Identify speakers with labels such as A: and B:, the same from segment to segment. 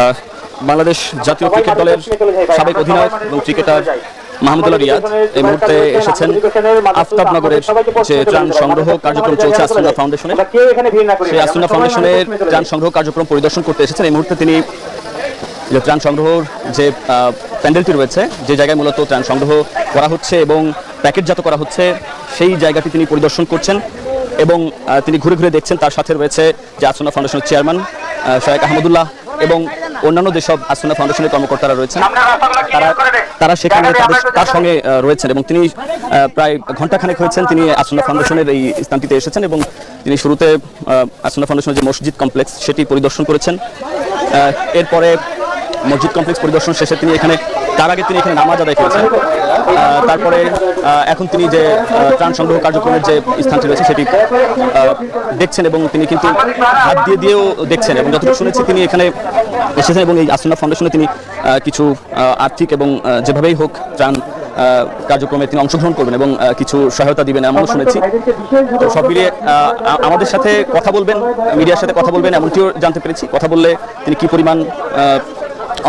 A: আহ, বাংলাদেশ জাতীয় ক্রিকেট দলের সাবেক অধিনায়ক এবং ক্রিকেটার মাহমুদুল্লাহ রিয়াদ এই মুহূর্তে এসেছেন আফতাবনগরের যে ত্রাণ সংগ্রহ কার্যক্রম চলছে আসুনা ফাউন্ডেশনের সেই আসুনা ফাউন্ডেশনের ত্রাণ সংগ্রহ কার্যক্রম পরিদর্শন করতে এসেছেন। এই মুহূর্তে তিনি যে ত্রাণ সংগ্রহর যে প্যান্ডেলটি রয়েছে যে জায়গায় মূলত ত্রাণ সংগ্রহ করা হচ্ছে এবং প্যাকেটজাত করা হচ্ছে সেই জায়গাটি তিনি পরিদর্শন করছেন। এবং তিনি ঘুরে ঘুরে দেখছেন তার সাথে রয়েছে যে আসনা ফাউন্ডেশনের চেয়ারম্যান শাহেক আহমদুল্লাহ এবং অন্যান্য যেসব আসনা ফাউন্ডেশনের কর্মকর্তারা রয়েছেন তারা তারা সেখানে তার সঙ্গে রয়েছেন এবং তিনি প্রায় ঘন্টাখানেক হয়েছেন তিনি আসনা ফাউন্ডেশনের এই স্থানটিতে এসেছেন এবং তিনি শুরুতে আসুনা ফাউন্ডেশনের যে মসজিদ কমপ্লেক্স সেটি পরিদর্শন করেছেন। এরপরে মসজিদ কমপ্লেক্স পরিদর্শন শেষে তিনি এখানে তার আগে তিনি এখানে নামাজ আদায় করেছেন। তারপরে এখন তিনি যে ত্রাণ সংগ্রহ কার্যক্রমের যে স্থানটি রয়েছে সেটি দেখছেন এবং তিনি কিন্তু হাত দিয়ে দিয়েও দেখছেন এবং যতটুকু শুনেছি তিনি এখানে এসেছেন এবং এই আসুনা ফাউন্ডেশনে তিনি কিছু আর্থিক এবং যেভাবেই হোক ত্রাণ কার্যক্রমে তিনি অংশগ্রহণ করবেন এবং কিছু সহায়তা দিবেন এমনও শুনেছি। তো সব মিলিয়ে আমাদের সাথে কথা বলবেন, মিডিয়ার সাথে কথা বলবেন এমনটিও জানতে পেরেছি। কথা বললে তিনি কি পরিমাণ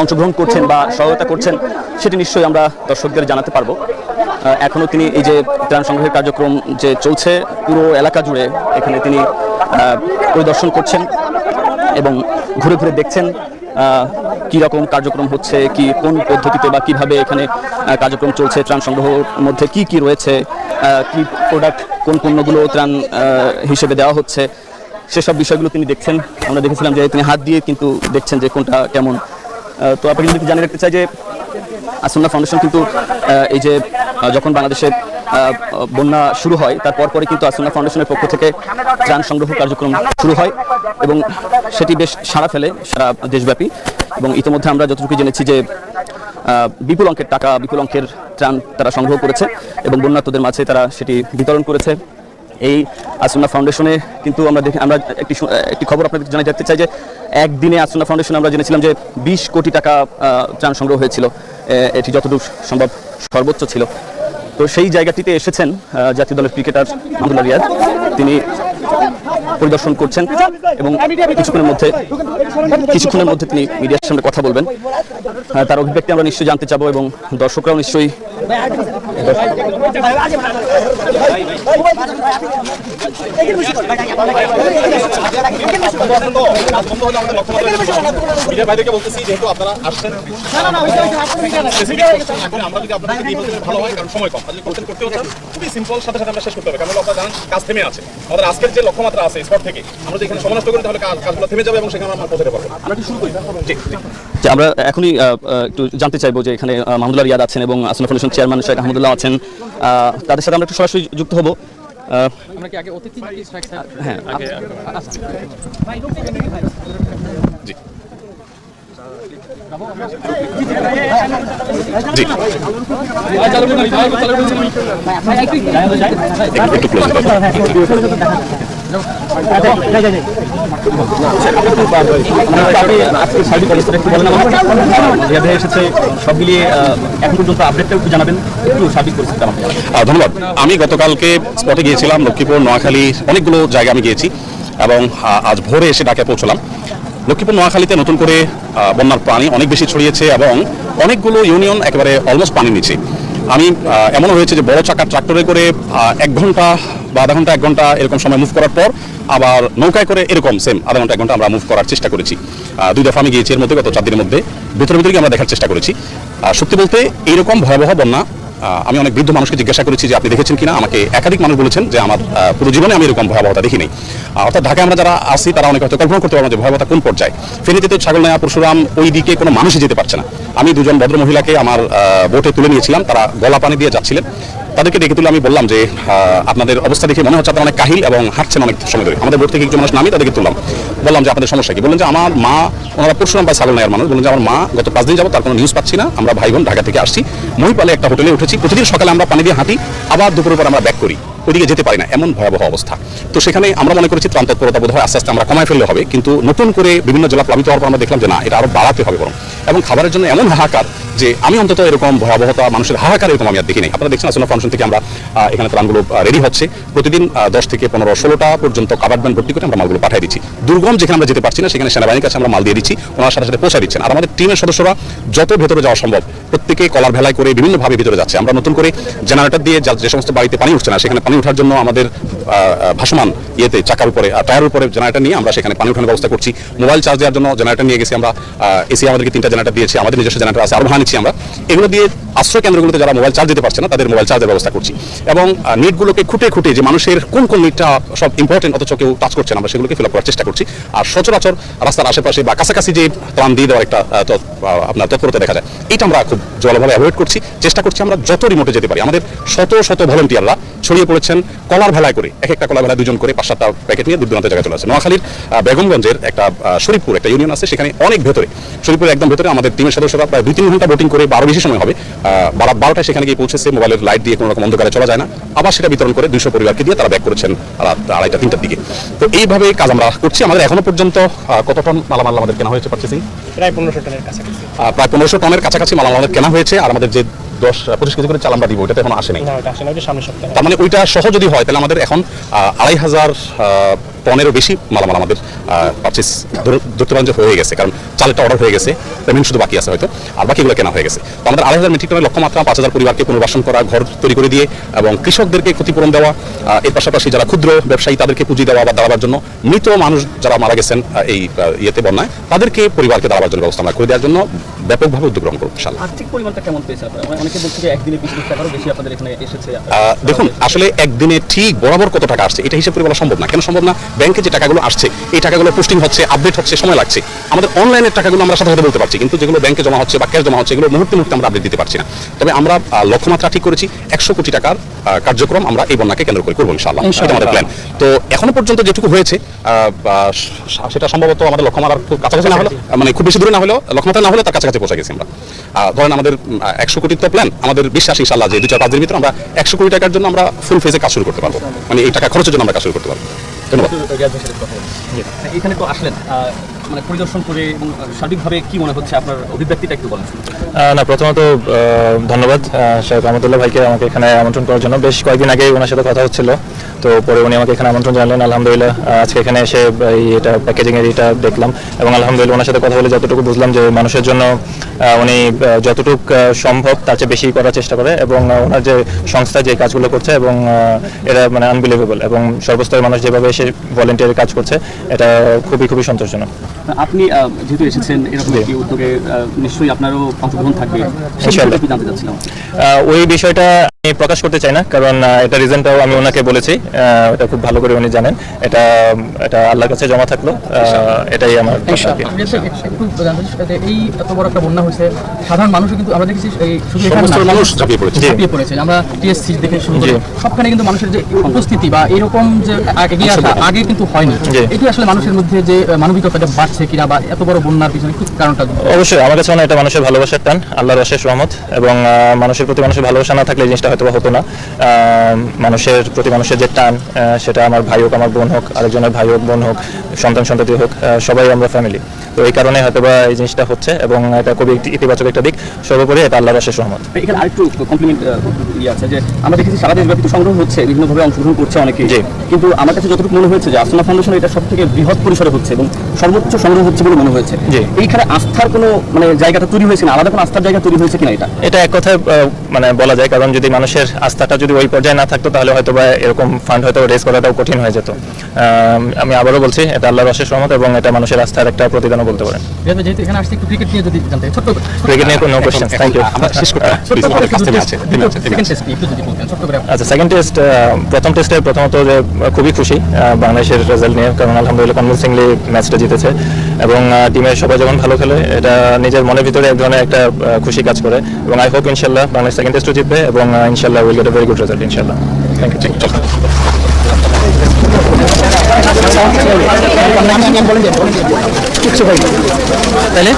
A: অংশগ্রহণ করছেন বা সহায়তা করছেন, সেটি নিশ্চয়ই আমরা দর্শকদের জানাতে পারব। এখনও তিনি এই যে ত্রাণ সংগ্রহের কার্যক্রম যে চলছে, পুরো এলাকা জুড়ে এখানে তিনি পরিদর্শন করছেন এবং ঘুরে ঘুরে দেখছেন কি রকম কার্যক্রম হচ্ছে, কি, কোন পদ্ধতিতে বা কীভাবে এখানে কার্যক্রম চলছে, ত্রাণ সংগ্রহের মধ্যে কি কি রয়েছে কি প্রোডাক্ট কোন পণ্যগুলো ত্রাণ হিসেবে দেওয়া হচ্ছে, সেসব বিষয়গুলো তিনি দেখছেন। আমরা দেখেছিলাম যে তিনি হাত দিয়ে কিন্তু দেখছেন যে কোনটা কেমন। তো আপনাকে যদি জানিয়ে রাখতে চাই যে আসন্না ফাউন্ডেশন কিন্তু এই যে যখন বাংলাদেশে বন্যা শুরু হয়, তারপর পরে কিন্তু আসন্না ফাউন্ডেশনের পক্ষ থেকে ত্রাণ সংগ্রহ কার্যক্রম শুরু হয় এবং সেটি বেশ সাড়া ফেলে সারা দেশব্যাপী এবং ইতিমধ্যে আমরা যতটুকু জেনেছি যে বিপুল অঙ্কের টাকা, বিপুল অঙ্কের ত্রাণ তারা সংগ্রহ করেছে এবং বন্যার্তদের মাঝে তারা সেটি বিতরণ করেছে। এই আসুনা ফাউন্ডেশনে কিন্তু আমরা দেখি আমরা একটি একটি খবর আপনাদের জানাই যেতে চাই যে একদিনে আসুনা ফাউন্ডেশনে আমরা জেনেছিলাম যে বিশ কোটি টাকা ত্রাণ সংগ্রহ হয়েছিল। এটি যতদূর সম্ভব সর্বোচ্চ ছিল। তো সেই জায়গাটিতে এসেছেন জাতীয় দলের ক্রিকেটার আব্দুল্লাহ রিয়াদ তিনি পরিদর্শন করছেন এবং কিছুক্ষণের মধ্যে কিছুক্ষণের মধ্যে তিনি মিডিয়ার সামনে কথা বলবেন। তার অভিব্যক্তি আমরা নিশ্চয়ই জানতে চাবো এবং দর্শকরাও নিশ্চয়ই
B: ভাইদেরকে বলতেছি যেহেতু আপনারা আসছেন। specific question এখন আমরা যদি আপনাদের ভালো হয় কারণ সময় কম তাহলে করতে করতে হচ্ছে খুবই সিম্পল সাথে সাথে আমরা শেষ করতে হবে কারণ আপনারা জানেন কাজ থেমে আছে। আমাদের আজকের যে লক্ষ্যমাত্রা আছে স্পট থেকে। আমরা যদি এখানে সময় করি তাহলে কাজ কাজগুলো থেমে যাবে এবং সেখানে আমরা পৌঁছাতে পারব। আমরা একটু শুরু করি?
A: যে আমরা এখনই একটু জানতে চাইব যে এখানে মাহমুদুল্লাহ রিয়াদ আছেন এবং আসনা ফাউন্ডেশন চেয়ারম্যান শেখ আহমদুল্লাহ আছেন। তাদের সাথে আমরা একটু সরাসরি যুক্ত হব।
C: আমরা কি আগে অতিথি
A: হ্যাঁ
B: জি। জি। একটু ক্লোজ
A: আপনি সব মিলিয়ে এখন আপডেটটা একটু
B: ধন্যবাদ। আমি গতকালকে স্পটে গিয়েছিলাম, লক্ষ্মীপুর, নোয়াখালী, অনেকগুলো জায়গা আমি গিয়েছি এবং আজ ভোরে এসে ঢাকায় পৌঁছলাম। লক্ষ্মীপুর, নোয়াখালীতে নতুন করে বন্যার পানি অনেক বেশি ছড়িয়েছে এবং অনেকগুলো ইউনিয়ন একেবারে অলমোস্ট পানি নিচে। আমি এমনও হয়েছে যে বড় চাকার ট্রাক্টরে করে এক ঘণ্টা বা আধা ঘণ্টা, এক ঘণ্টা এরকম সময় মুভ করার পর আবার নৌকায় করে এরকম সেম আধা ঘণ্টা, এক ঘণ্টা আমরা মুভ করার চেষ্টা করেছি। দুই দফা আমি গিয়েছি এর মধ্যে গত চার দিনের মধ্যে। ভিতরে ভিতরে আমরা দেখার চেষ্টা করেছি। সত্যি বলতে এইরকম ভয়াবহ বন্যা আমি অনেক বৃদ্ধ মানুষকে জিজ্ঞাসা করেছি যে আপনি দেখেছেন কিনা? আমাকে একাধিক মানুষ বলেছেন যে আমার পুরো জীবনে আমি এরকম ভয়াবহতা দেখিনি। অর্থাৎ ঢাকায় আমরা যারা আসি তারা অনেক হয়তো কল্পনা করতে পারব যে ভয়াবহতা কোন পর্যায়ে। ফেনীতে তো ছাগল নেয়া, পরশুরাম, ওই দিকে কোনো মানুষই যেতে পারছে না। আমি দুজন ভদ্র মহিলাকে আমার বোটে তুলে নিয়েছিলাম। তারা গলা পানি দিয়ে যাচ্ছিলেন। তাদেরকে দেখে তুলে আমি বললাম যে আপনাদের অবস্থা দেখে মনে হচ্ছে আপনারা অনেক কাহিল এবং হাঁটছেন অনেক সময় ধরে। আমাদের বোর্ড থেকে কিছু মানুষ নামি তাদেরকে তুললাম। বললাম যে, আপনাদের সমস্যা কি? বললেন যে, আমার মা, ওনারা পরশুরাম পায় সাগর মানুষ। বললেন যে, আমার মা, গত পাঁচ দিন যাব তার কোনো নিউজ পাচ্ছি না। আমরা ভাই বোন ঢাকা থেকে আসছি। মহিপালে একটা হোটেলে উঠেছি। প্রতিদিন সকালে আমরা পানি দিয়ে হাঁটি। আবার দুপুরের পর আমরা ব্যাক করি। ওইদিকে যেতে পারি না, এমন ভয়াবহ অবস্থা। তো সেখানে আমরা মনে করেছি ত্রাণ তৎপরতা বোধ হয় আস্তে আস্তে আমরা কমায় ফেললে হবে, কিন্তু নতুন করে বিভিন্ন জেলা প্লাবিত হওয়ার পর আমরা দেখলাম যে না, এটা আরও বাড়াতে হবে বরং। এবং খাবারের জন্য এমন হাহাকার যে আমি অন্তত এরকম ভয়াবহতা, মানুষের হাহাকার এরকম আমি আর দেখি নাই আপনারা দেখছেন আসলে ফাউন্ডেশন থেকে আমরা এখানে ত্রাণগুলো রেডি হচ্ছে। প্রতিদিন দশ থেকে পনেরো, ষোলোটা পর্যন্ত কাবার ব্যান্ড ভর্তি করে আমরা মালগুলো পাঠিয়ে দিচ্ছি। দুর্গম যেখানে আমরা যেতে পারছি না, সেখানে সেনাবাহিনীর কাছে আমরা মাল দিয়ে দিচ্ছি, ওনার সাথে সাথে পৌঁছা দিচ্ছেন। আর আমাদের টিমের সদস্যরা যত ভেতরে যাওয়া সম্ভব, প্রত্যেকে কলার ভেলায় করে বিভিন্নভাবে ভিতরে যাচ্ছে। আমরা নতুন করে জেনারেটর দিয়ে যা- যে সমস্ত বাড়িতে পানি উঠছে না, সেখানে পানি ওঠার জন্য আমাদের ভাসমান ইয়েতে, চাকার উপরে টায়ার উপরে জেনারেটর নিয়ে আমরা সেখানে পানি ওঠানোর ব্যবস্থা করছি। মোবাইল চার্জ দেওয়ার জন্য জেনারেটার নিয়ে গেছি আমরা এসি আমাদেরকে তিনটা জেনারেটার দিয়েছি, আমাদের নিজস্ব জেনারেটর আছে, আরও ভাঙাচ্ছি আমরা। এগুলো দিয়ে আশ্রয় কেন্দ্রগুলোতে যারা মোবাইল চার্জ দিতে পারছে না, তাদের মোবাইল চার্জের ব্যবস্থা করছি। এবং নেটগুলোকে খুঁটে খুঁটে যে মানুষের কোন কোন নেটটা সব ইম্পর্টেন্ট অথচ কেউ টাচ করছে না, আমরা সেগুলোকে ফিল করার চেষ্টা করছি। আর সচরাচর রাস্তার আশেপাশে বা কাছাকাছি যে ত্রাণ দিয়ে দেওয়ার একটা আপনার তৎপরতা দেখা যায়, এটা আমরা খুব জলভাবে অ্যাভয়েড করছি। চেষ্টা করছি আমরা যত রিমোটে যেতে পারি। আমাদের শত শত ভলেন্টিয়াররা ছড়িয়ে পড়েছেন কলার ভেলায় করে, এক একটা কলার ভেলায় দুজন করে পাঁচ সাতটা প্যাকেট নিয়ে দূর দূরান্তে জায়গায় চলে আসে। নোয়াখালীর বেগমগঞ্জের একটা শরীফপুর একটা ইউনিয়ন আছে, সেখানে অনেক ভেতরে, শরীফপুরের একদম ভেতরে আমাদের টিমের সদস্যরা প্রায় দুই তিন ঘণ্টা বোটিং করে বারো বেশি সময় হবে। আহ, রাত বারোটায় সেখানে গিয়ে পৌঁছেছে মোবাইলের লাইট দিয়ে কোনো রকম অন্ধকারে চলা যায় না। আবার সেটা বিতরণ করে দুইশো পরিবারকে দিয়ে তারা ব্যাক করেছেন রাত আড়াইটা তিনটার দিকে। তো এইভাবে কাজ আমরা করছি। আমাদের এখনও পর্যন্ত কত টন মালামাল আমাদের কেনা হয়েছে পারচেসিং
D: প্রায় পনেরোশো টনের কাছাকাছি।
B: প্রায় পনেরোশো টনের কাছাকাছি মালামাল আমাদের কেনা হয়েছে। আর আমাদের যে দশ পঁচিশ কেজি করে চাল আমরা দিব ওটাতে এখনও আসেনি
D: না ওটা আসলে সপ্তাহে।
B: তার মানে ওইটা সহ যদি হয় তাহলে আমাদের এখন আড়াই হাজার আহ, টনেরও বেশি মালামাল আমাদের পারচেস ধরতে পারেন যে হয়ে গেছে কারণ চালেরটা অর্ডার হয়ে গেছে পেমেন্ট শুধু বাকি আছে হয়তো আর বাকিগুলো কেনা হয়ে গেছে। তো আমাদের আড়াই হাজার মেট্রিক টনের লক্ষ্যমাত্রা পাঁচ হাজার পরিবারকে পুনর্বাসন করা ঘর তৈরি করে দিয়ে এবং কৃষকদেরকে ক্ষতিপূরণ দেওয়া এর পাশাপাশি যারা ক্ষুদ্র ব্যবসায়ী তাদেরকে পুঁজি দেওয়া বা দাঁড়াবার জন্য মৃত মানুষ যারা মারা গেছেন এই ইয়েতে বন্যায় তাদেরকে পরিবারকে দাঁড়াবার জন্য ব্যবস্থা আমরা করে দেওয়ার জন্য ব্যাপকভাবে উদ্যোগ গ্রহণ করব
A: আর্থিক পরিমাণটা কেমন পেয়েছে মানে অনেকে বলছে যে একদিনে বিশ লাখ টাকারও বেশি আপনাদের এখানে এসেছে।
B: আহ, দেখুন আসলে একদিনে ঠিক বরাবর কত টাকা আসছে এটা হিসাব করে বলা সম্ভব না। কেন সম্ভব না? ব্যাংকে যে টাকাগুলো আসছে এই টাকাগুলো পোস্টিং হচ্ছে আপডেট হচ্ছে সময় লাগছে। আমাদের অনলাইনের টাকাগুলো আমরা সাথে সাথে বলতে পারছি কিন্তু যেগুলো ব্যাংকে জমা হচ্ছে বা ক্যাশ জমা হচ্ছে এগুলো মুহূর্তে মুহূর্তে আমরা আপডেট দিতে পারছি না। তবে আমরা লক্ষ্যমাত্রা ঠিক করেছি একশো কোটি টাকার কার্যক্রম আমরা এই বন্যাকে কেন্দ্র করে করব ইনশাআল্লাহ। এটা আমাদের প্ল্যান তো এখনও পর্যন্ত যেটুকু হয়েছে সেটা সম্ভবত আমাদের লক্ষ্যমাত্রার খুব কাছাকাছি না হলেও মানে খুব বেশি দূরে না হলেও লক্ষ্যমাত্রা না হলে তার কাছাকাছি পৌঁছে গেছি আমরা। ধরেন আমাদের একশো কোটির তো প্ল্যান আমাদের বিশ্বাস ইনশাল্লাহ যে দু চার পাঁচ দিনের ভিতরে আমরা একশো কোটি টাকার জন্য আমরা ফুল ফেজে কাজ শুরু করতে পারব। মানে এই টাকা খরচের জন্য আমরা কাজ শুরু করতে পারব।
A: বলি। এখানে তো আসলেন। মানে পরিদর্শন করে এবং সার্বিকভাবে কি মনে হচ্ছে আপনার অভিব্যক্তিটা একটু বলেন।
E: না প্রথমত ধন্যবাদ শেখ আহমদুল্লাহ ভাইকে আমাকে এখানে আমন্ত্রণ করার জন্য। বেশ কয়েকদিন আগে ওনার সাথে কথা হচ্ছিল। তো পরে উনি আমাকে এখানে আমন্ত্রণ জানালেন। আলহামদুলিল্লাহ আজকে এখানে এসে এই এটা প্যাকেজিং এর এটা দেখলাম এবং আলহামদুলিল্লাহ ওনার সাথে কথা বলে যতটুকু বুঝলাম যে মানুষের জন্য উনি যতটুক সম্ভব তার চেয়ে বেশি করার চেষ্টা করে এবং ওনার যে সংস্থা যে কাজগুলো করছে এবং এটা মানে আনবিলিভেবল এবং সর্বস্তরের মানুষ যেভাবে এসে ভলেন্টিয়ারের কাজ করছে, এটা খুবই খুবই সন্তোষজনক।
A: আপনি যেহেতু এসেছেন এরকম একটি উদ্যোগে নিশ্চয়ই আপনারও অংশগ্রহণ থাকবে। সেই বিষয়টা কি জানতে চাচ্ছিলাম?
E: ওই বিষয়টা আমি প্রকাশ করতে চাই না কারণ এটা রিজনটাও আমি ওনাকে বলেছি। এটা খুব ভালো করে উনি জানেন। এটা এটা আল্লাহর কাছে জমা থাকল। এটাই আমার
C: এই এত বড় একটা বন্যা হয়েছে সাধারণ মানুষও কিন্তু আমরা দেখেছি এই শুধু
B: মানুষ ঝাঁপিয়ে পড়েছে।
C: ঝাঁপিয়ে পড়েছে। আমরা টিএসসি দেখে শুরু করে। সবখানে কিন্তু মানুষের যে উপস্থিতি বা এরকম যে আসা আগে কিন্তু হয়নি। এটি আসলে মানুষের মধ্যে যে মানবিকতাটা বাড়ছে কিনা বা এত বড় বন্যার পিছনে কি কারণটা?
E: অবশ্যই আমার কাছে মনে হয় এটা মানুষের ভালোবাসার টান আল্লাহর অশেষ রহমত এবং মানুষের প্রতি মানুষের ভালোবাসা না থাকলে এই জিনিসটা হয়তো হতো না। মানুষের প্রতি মানুষের যে টান সেটা আমার ভাই হোক আমার বোন হোক আরেকজনের ভাই হোক বোন হোক সন্তান সন্ততি হোক সবাই আমরা ফ্যামিলি তো এই কারণে হয়তো বা এই জিনিসটা হচ্ছে এবং এটা খুবই একটি ইতিবাচক একটা দিক। সর্বোপরি এটা আল্লাহর অশেষ রহমত।
A: এখানে আরেকটু কমপ্লিমেন্ট ইয়ে আছে যে আমরা দেখেছি সারা দেশব্যাপী তো সংগ্রহ হচ্ছে বিভিন্নভাবে অংশগ্রহণ করছে অনেকে। কিন্তু আমার কাছে যতটুকু মনে হয়েছে যে আসনা ফাউন্ডেশন এটা সব থেকে বৃহৎ পরিসরে হচ্ছে এবং সর্বোচ্চ সংগ্রহ হচ্ছে বলে মনে হয়েছে।
E: যে
A: এইখানে আস্থার কোনো মানে জায়গাটা তৈরি হয়েছে না আলাদা কোনো আস্থার জায়গা তৈরি হয়েছে কিনা এটা?
E: এটা এক কথায় মানে বলা যায়। কারণ যদি মানুষের আস্থাটা যদি ওই পর্যায়ে না থাকতো তাহলে হয়তো বা এরকম ফান্ড হয়তো রেস করাটাও কঠিন হয়ে যেত। আম, আবারও বলছি এটা আল্লাহর অশেষ রহমত এবং এটা মানুষের আস্থার একটা প্রতিদানও বলতে পারেন।
C: রিয়াজ যেহেতু এখানে আসছে একটু ক্রিকেট নিয়ে যদি জানতে ছোট্ট
E: ক্রিকেট নিয়ে কোনো কোয়েশ্চেন থ্যাংক ইউ
B: শেষ করতে
E: আচ্ছা সেকেন্ড টেস্ট প্রথম টেস্টে প্রথমত যে খুবই খুশি বাংলাদেশের রেজাল্ট নিয়ে কারণ আলহামদুলিল্লাহ কনভিনসিংলি ম্যাচটা জিতেছে এবং টিমের সবাই যখন ভালো খেলে এটা নিজের মনের ভিতরে এক ধরনের একটা খুশি কাজ করে এবং আই হোপ ইনশাল্লাহ বাংলাদেশ সেকেন্ড টেস্টও জিতবে এবং ইনশাল্লাহ will get a very good result ইনশাল্লাহ। থ্যাংক ইউ
C: তাহলে?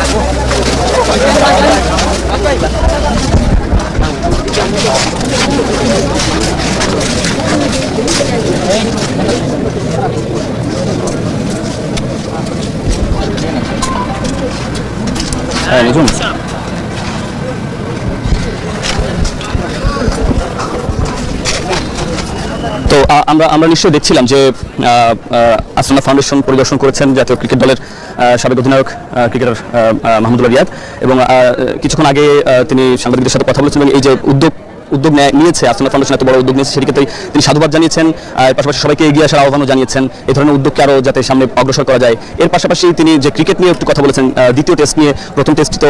A: হ্যাঁ আমরা আমরা নিশ্চয়ই দেখছিলাম যে আ, আ, ফাউন্ডেশন পরিদর্শন করেছেন জাতীয় ক্রিকেট দলের সাবেক অধিনায়ক ক্রিকেটার মাহমুদুল্লাহ রিয়াদ এবং কিছুক্ষণ আগে তিনি সাংবাদিকদের সাথে কথা বলেছেন এবং এই যে উদ্যোগ উদ্যোগ নেয়- নিয়েছে আসলানা ফাউন্ডেশন এত বড় উদ্যোগ নিয়েছে তাই তিনি সাধুবাদ জানিয়েছেন আর পাশাপাশি সবাইকে এগিয়ে আসার আহ্বানও জানিয়েছেন এই ধরনের উদ্যোগকে আরও যাতে সামনে অগ্রসর করা যায়। এর পাশাপাশি তিনি যে ক্রিকেট নিয়ে একটু কথা বলেছেন দ্বিতীয় টেস্ট নিয়ে প্রথম টেস্টটি তো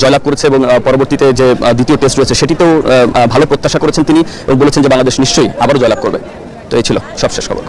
A: জয়লাভ করেছে এবং পরবর্তীতে যে দ্বিতীয় টেস্ট রয়েছে সেটিতেও ভালো প্রত্যাশা করেছেন তিনি এবং বলেছেন যে বাংলাদেশ নিশ্চয়ই আবারও জয়লাভ করবে। তো এই ছিল সবশেষ খবর।